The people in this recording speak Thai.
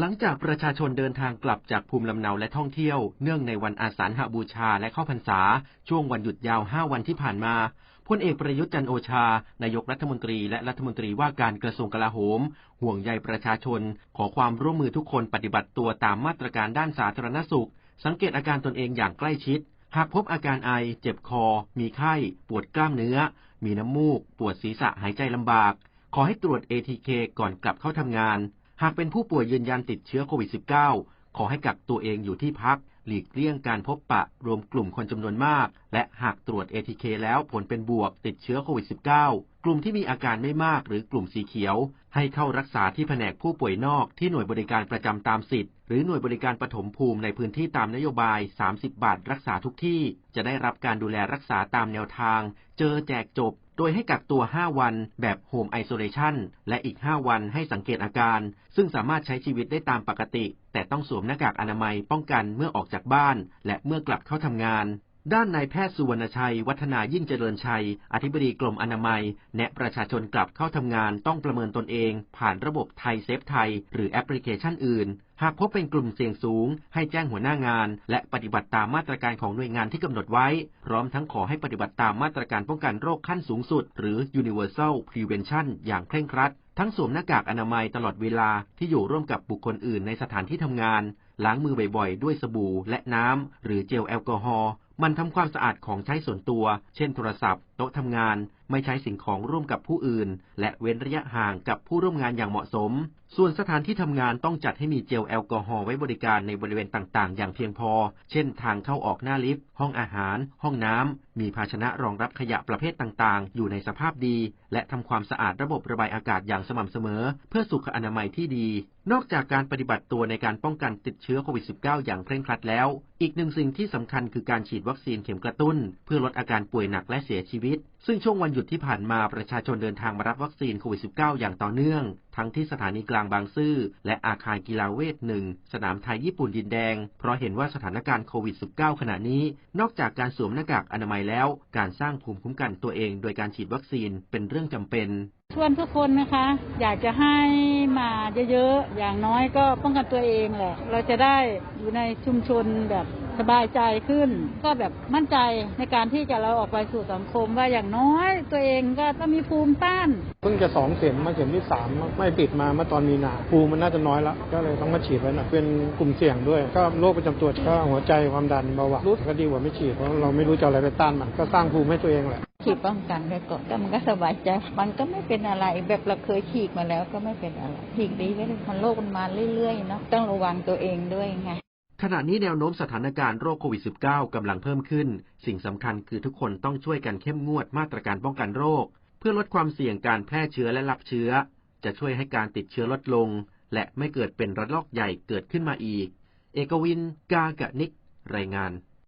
หลังจากประชาชนเดินทางกลับจากภูมิลำเนาและท่องเที่ยว เนื่องในวันอาสาฬหบูชาและเข้าพรรษา ช่วงวันหยุดยาว 5 วันที่ผ่านมาพลเอกประยุทธ์จันโอชา นายกรัฐมนตรีและรัฐมนตรีว่าการกระทรวงกลาโหม ห่วงใยประชาชน ขอความร่วมมือทุกคนปฏิบัติตัวตามมาตรการด้านสาธารณสุข สังเกตอาการตนเองอย่างใกล้ชิด หากพบอาการไอ เจ็บคอ มีไข้ ปวดกล้ามเนื้อ มีน้ำมูก ปวดศีรษะหายใจลำบาก ขอให้ตรวจ ATK ก่อนกลับเข้าทำงาน หากเป็นผู้ป่วยยืนยันติดเชื้อโควิด -19 ขอให้กักตัวเองอยู่ที่พัก หลีกเลี่ยงการพบปะรวมกลุ่มคนจำนวนมาก และหากตรวจ ATK แล้วผลเป็นบวกติดเชื้อโควิด -19 กลุ่มที่มีอาการไม่มากหรือกลุ่มสีเขียว ให้เข้ารักษาที่แผนกผู้ป่วยนอกที่หน่วยบริการประจำตามสิทธิ์หรือหน่วยบริการปฐมภูมิในพื้นที่ตามนโยบาย 30 บาทรักษาทุกที่ จะได้รับการดูแลรักษาตามแนวทาง เจอแจกจบ โดยให้กักตัว 5 วันแบบโฮมไอโซเลชันและอีก 5 วันให้สังเกตอาการ ซึ่งสามารถใช้ชีวิตได้ตามปกติ แต่ต้องสวมหน้ากากอนามัยป้องกันเมื่อออกจากบ้าน และเมื่อกลับเข้าทำงาน ด้านนายแพทย์สุวรรณชัย วัฒนายิ่งเจริญชัย อธิบดีกรมอนามัย แนะประชาชนกลับเข้าทำงานต้องประเมินตนเอง ผ่านระบบไทยเซฟไทย หรือแอปพลิเคชันอื่น หากพบเป็นกลุ่มเสี่ยงสูง ให้แจ้งหัวหน้างาน และปฏิบัติตามมาตรการของหน่วยงานที่กำหนดไว้ พร้อมทั้งขอให้ปฏิบัติตามมาตรการป้องกันโรคขั้นสูงสุด หรือ universal prevention อย่างเคร่งครัด ทั้งสวมหน้ากากอนามัยตลอดเวลาที่อยู่ร่วมกับบุคคลอื่นในสถานที่ทำงาน ล้างมือบ่อยๆ ด้วยสบู่และน้ำหรือเจลแอลกอฮอล์ มันทำความสะอาดของใช้ส่วนตัว เช่นโทรศัพท์ โต๊ะทำงาน ไม่ใช้สิ่งของร่วมกับผู้อื่น และเว้นระยะห่างกับผู้ร่วมงานอย่างเหมาะสม ส่วนสถานที่ทำงานต้องจัดให้มีเจลแอลกอฮอล์ไว้บริการในบริเวณต่างๆ อย่างเพียงพอ เช่น ทางเข้าออกหน้าลิฟต์ ห้องอาหาร ห้องน้ำ มีภาชนะรองรับขยะประเภทต่างๆ อยู่ในสภาพดี และทำความสะอาดระบบระบายอากาศอย่างสม่ำเสมอ เพื่อสุขอนามัยที่ดี นอกจากการปฏิบัติตัวในการป้องกันติดเชื้อโควิด -19 อย่างเคร่งครัดแล้ว อีกหนึ่งสิ่งที่สำคัญคือการฉีดวัคซีนเข็มกระตุ้น เพื่อลดอาการป่วยหนักและเสียชีวิต ซึ่งช่วงวันหยุดที่ผ่านมาประชาชนเดินทางมารับวัคซีนโควิด -19 อย่างต่อเนื่อง ทั้งที่สถานีกลางบางซื่อและอาคารกีฬาเวทหนึ่งสนามไทยญี่ปุ่นดินแดง เพราะเห็นว่าสถานการณ์โควิด -19 ขณะนี้ นอกจากการสวมหน้ากากอนามัยแล้ว การสร้างภูมิคุ้มกันตัวเอง โดยการฉีดวัคซีนเป็นเรื่องจำเป็นชวนทุกคนนะคะ อยากจะให้มาเยอะๆอย่างน้อยก็ป้องกันตัวเองแหละเราจะได้อยู่ในชุมชนแบบ สบายใจขึ้น ก็แบบมั่นใจในการที่จะเราออกไปสู่สังคมว่าอย่างน้อยตัวเองก็ต้องมีภูมิต้านเพิ่งจะสองเข็มมาเข็มที่สามไม่ติดมาเมื่อตอนมีนาภูมิมันน่าจะน้อยแล้วก็เลยต้องมาฉีดไว้หน่อยเป็นกลุ่มเสี่ยงด้วย ก็โรคประจำตัวก็หัวใจความดันเบาหวานรู้สึกก็ดีกว่าไม่ฉีดเพราะเราไม่รู้จะเอาอะไรไปต้านมันก็สร้างภูมิให้ตัวเองแหละฉีดป้องกันไว้ก่อนก็มันก็สบายใจ มันก็ไม่เป็นอะไร แบบเราเคยฉีดมาแล้วก็ไม่เป็นอะไรฉีดดีไว้เลยมันโรคมันมาเรื่อยๆเนาะต้องระวังตัวเองด้วยไง ขณะนี้แนวโน้มสถานการณ์โรคโควิด -19 กำลังเพิ่มขึ้น สิ่งสำคัญคือทุกคนต้องช่วยกันเข้มงวดมาตรการป้องกันโรค เพื่อลดความเสี่ยงการแพร่เชื้อและรับเชื้อ จะช่วยให้การติดเชื้อลดลง และไม่เกิดเป็นระลอกใหญ่เกิดขึ้นมาอีก เอกวิน กากะนิก รายงาน